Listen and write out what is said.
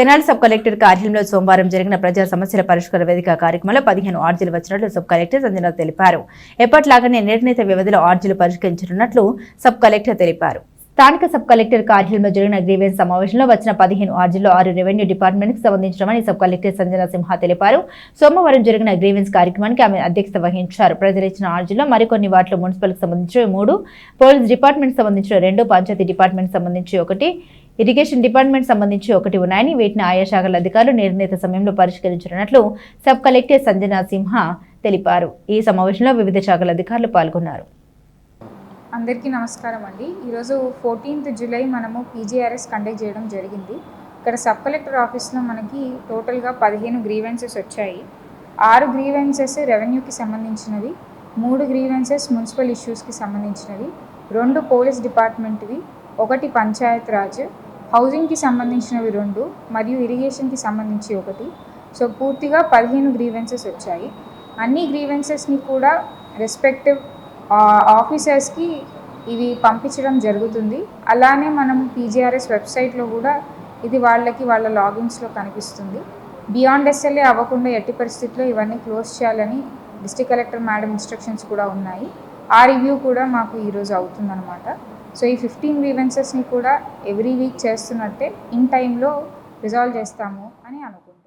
Tenali sub collector కార్యాలయంలో సోమవారం జరిగిన ప్రజా సమస్యల పరిష్కార వేదిక కార్యక్రమంలో పదిహేను ఆర్జీలు వచ్చినట్లు సబ్ కలెక్టర్ సంజన తెలిపారు. ఎప్పట్లాగానే నిర్ణీత వ్యవధిలో ఆర్జీలు పరిష్కరించనున్నట్లు సబ్ కలెక్టర్ తెలిపారు. స్థానిక సబ్ కలెక్టర్ కార్యాలయంలో జరిగిన గ్రీవెన్స్ సమావేశంలో వచ్చిన పదిహేను ఆర్జీల్లో ఆరు రెవెన్యూ డిపార్ట్మెంట్కి సబ్ కలెక్టర్ సంజన సింహ తెలిపారు. సోమవారం జరిగిన గ్రీవెన్స్ కార్యక్రమానికి ఆమె అధ్యక్షత వహించారు. ప్రజలు ఇచ్చిన ఆర్జీలో మరికొన్ని వాటిలో మున్సిపల్కి సంబంధించి మూడు పోలీస్ డిపార్ట్మెంట్ సంబంధించిన రెండు పంచాయతీ డిపార్ట్మెంట్ సంబంధించి ఒకటి ఇరిగేషన్ డిపార్ట్మెంట్ సంబంధించి ఒకటి ఉన్నాయని వీటిని ఆయా శాఖల అధికారులు నిర్ణీత సమయంలో పరిష్కరించనున్నట్లు సబ్ కలెక్టర్ సంజన సింహ తెలిపారు. ఈ సమావేశంలో వివిధ శాఖల అధికారులు పాల్గొన్నారు. అందరికీ నమస్కారం అండి. ఈరోజు ఫోర్టీన్త్ జూలై మనము పీజీఆర్ఎస్ కండక్ట్ చేయడం జరిగింది. ఇక్కడ సబ్ కలెక్టర్ ఆఫీస్లో మనకి టోటల్గా పదిహేను గ్రీవెన్సెస్ వచ్చాయి. ఆరు గ్రీవెన్సెస్ రెవెన్యూకి సంబంధించినవి మూడు గ్రీవెన్సెస్ మున్సిపల్ ఇష్యూస్కి సంబంధించినవి రెండు పోలీస్ డిపార్ట్మెంట్వి ఒకటి పంచాయత్ రాజ్ హౌసింగ్కి సంబంధించినవి రెండు మరియు ఇరిగేషన్కి సంబంధించి ఒకటి. సో పూర్తిగా పదిహేను గ్రీవెన్సెస్ వచ్చాయి. అన్ని గ్రీవెన్సెస్ని కూడా రెస్పెక్టివ్ ఆఫీసర్స్కి ఇవి పంపించడం జరుగుతుంది. అలానే మనం పీజీఆర్ఎస్ వెబ్సైట్లో కూడా ఇది వాళ్ళకి వాళ్ళ లాగిన్స్లో కనిపిస్తుంది. బియాండ్ ఎస్ఎల్ఏ అవ్వకుండా ఎట్టి పరిస్థితుల్లో ఇవన్నీ క్లోజ్ చేయాలని డిస్ట్రిక్ట్ కలెక్టర్ మేడం ఇన్స్ట్రక్షన్స్ కూడా ఉన్నాయి. ఆ రివ్యూ కూడా మాకు ఈరోజు అవుతుందన్నమాట. సో ఈ ఫిఫ్టీన్ గ్రీవెన్సెస్ని కూడా ఎవ్రీ వీక్ చేస్తున్నట్టే ఇన్ టైంలో రిజాల్వ్ చేస్తాము అని అనుకుంటున్నాను